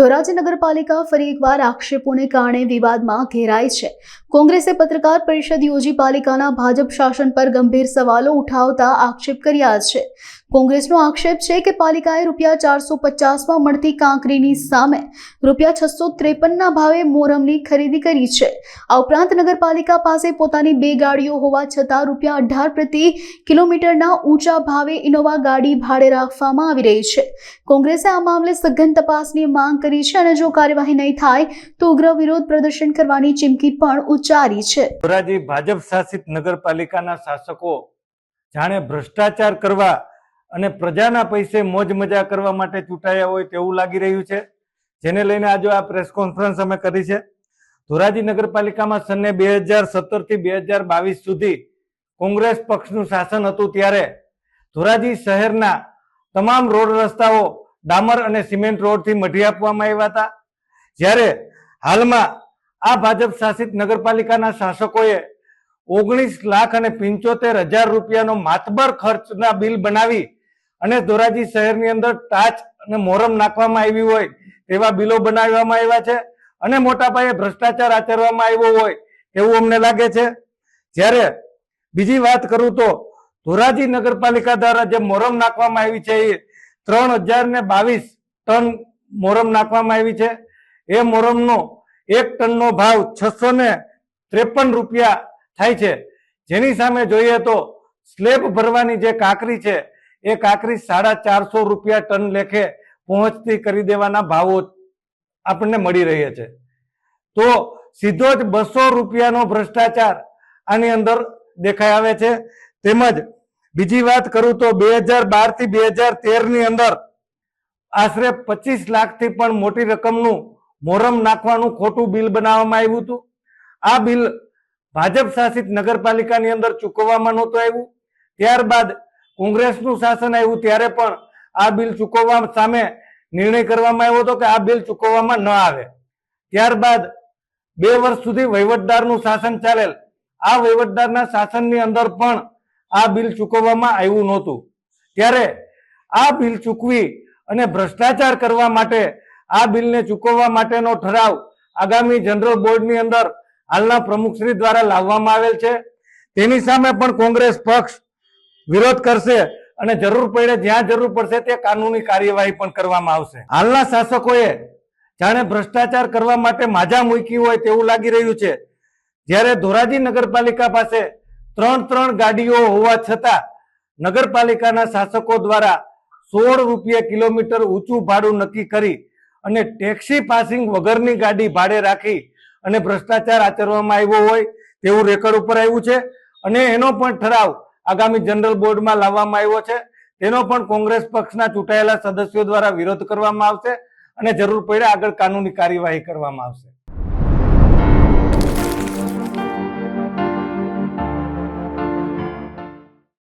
ધોરાજી નગરપાલિકા ફરી એકવાર આક્ષેપોને કારણે વિવાદમાં ઘેરાય છે. કોંગ્રેસે પત્રકાર પરિષદ યોજી પાલિકાના ભાજપ શાસન પર ગંભીર સવાલો ઉઠાવતા આક્ષેપ કર્યા છે. કોંગ્રેસનો આક્ષેપ છે કે પાલિકાએ રૂપિયા ચારસો પચાસમાં મળતી કાંકરીની સામે રૂપિયા છસો ત્રેપનના ભાવે મોરમની ખરીદી કરી છે. આ ઉપરાંત નગરપાલિકા પાસે પોતાની બે ગાડીઓ હોવા છતાં રૂપિયા અઢાર પ્રતિ કિલોમીટરના ઊંચા ભાવે ઇનોવા ગાડી ભાડે રાખવામાં આવી રહી છે. કોંગ્રેસે આ મામલે સઘન તપાસની માંગ કરી છે અને જો કાર્યવાહી નહીં થાય તો ઉગ્ર વિરોધ પ્રદર્શન કરવાની ચીમકી પણ ઉચ્ચારી છે. ભાજપ શાસિત નગરપાલિકાના શાસકો જાણે ભ્રષ્ટાચાર કરવા અને પ્રજાના પૈસે મોજ મજા કરવા માટે ચૂંટાયા હોય તેવું લાગી રહ્યું છે. જેને લઈને આજે આ પ્રેસ કોન્ફરન્સ અમે કરી છે. ધોરાજી નગરપાલિકામાં સને બે હજાર સત્તરથી બે હજાર બાવીસ સુધી કોંગ્રેસ પક્ષનું શાસન હતું ત્યારે ધોરાજી શહેરના તમામ રોડ રસ્તાઓ ડામર અને સિમેન્ટ રોડથી મઢી આપવામાં આવ્યા હતા. જ્યારે હાલમાં આ ભાજપ શાસિત નગરપાલિકાના શાસકોએ ઓગણીસ લાખ અને પંચોતેર હજાર રૂપિયાનો માતબર ખર્ચના બિલ બનાવી અને ધોરાજી શહેરની અંદર ટાચ અને મોરમ નાખવામાં આવી હોય, તેવા બિલો બનાવવામાં આવ્યા છે અને મોટા પાયે ભ્રષ્ટાચાર આચરવામાં આવ્યો હોય એવું અમને લાગે છે. જ્યારે બીજી વાત કરું તો ધોરાજી નગરપાલિકા દ્વારા જે મોરમ નાખવામાં આવી છે એ ત્રણ હજાર ને બાવીસ ટન મોરમ નાખવામાં આવી છે. એ મોરમનો એક ટનનો ભાવ છસો ને ત્રેપન રૂપિયા થાય છે. જેની સામે જોઈએ તો સ્લેબ ભરવાની જે કાકરી છે એ કાકરી સાડા ચારસો રૂપિયા ટન લેખે પહોંચતી કરી દેવાના ભાવો આપણને મળી રહ્યા છે. તો સીધો જ બસો રૂપિયાનો ભ્રષ્ટાચાર આની અંદર દેખાઈ આવે છે. તેમજ બીજી વાત કરું તો બે હજાર બારથી બે હજાર તેરની અંદર આશરે પચીસ લાખથી પણ મોટી રકમનું મોરમ નાખવાનું ખોટું બિલ બનાવવામાં આવ્યું હતું. આ બિલ ભાજપ શાસિત નગરપાલિકાની અંદર ચૂકવવામાં નહોતું આવ્યું. ત્યારબાદ કોંગ્રેસનું શાસન આવ્યું ત્યારે પણ આ બિલ ચૂકવવા સામે નિર્ણય કરવામાં આવ્યો હતો કે આ બિલ ચૂકવવામાં ન આવે. ત્યારબાદ બે વર્ષ સુધી વહીવટદારનું શાસન ચાલેલ. આ વહીવટદારના શાસનની અંદર પણ આ બિલ ચૂકવવામાં આવ્યું નહોતું. ત્યારે આ બિલ ચૂકવી અને ભ્રષ્ટાચાર કરવા માટે આ બિલને ચૂકવવા માટેનો ઠરાવ આગામી જનરલ બોર્ડની અંદર હાલના પ્રમુખશ્રી દ્વારા લાવવામાં આવેલ છે. તેની સામે પણ કોંગ્રેસ પક્ષ વિરોધ કરશે અને જરૂર પડે જ્યાં જરૂર પડશે તે કાનૂની કાર્યવાહી પણ કરવામાં આવશે. હાલના શાસકોએ જાણે ભ્રષ્ટાચાર કરવા માટે માજા મૂકી હોય તેવું લાગી રહ્યું છે. જ્યારે ધોરાજી નગરપાલિકા પાસે ત્રણ ત્રણ ગાડીઓ હોવા છતાં નગરપાલિકાના શાસકો દ્વારા સોળ રૂપિયા કિલોમીટર ઊંચું ભાડું નક્કી કરી અને ટેક્સી પાસિંગ વગરની ગાડી ભાડે રાખી અને ભ્રષ્ટાચાર આચરવામાં આવ્યો હોય તેવું રેકર્ડ ઉપર આવ્યું છે. અને એનો પણ ઠરાવ આગામી જનરલ બોર્ડમાં લાવવામાં આવ્યો છે. તેનો પણ કોંગ્રેસ પક્ષના ચૂંટાયેલા સદસ્યો દ્વારા વિરોધ કરવામાં આવશે અને જરૂર પડે આગળ કાનૂની કાર્યવાહી કરવામાં આવશે.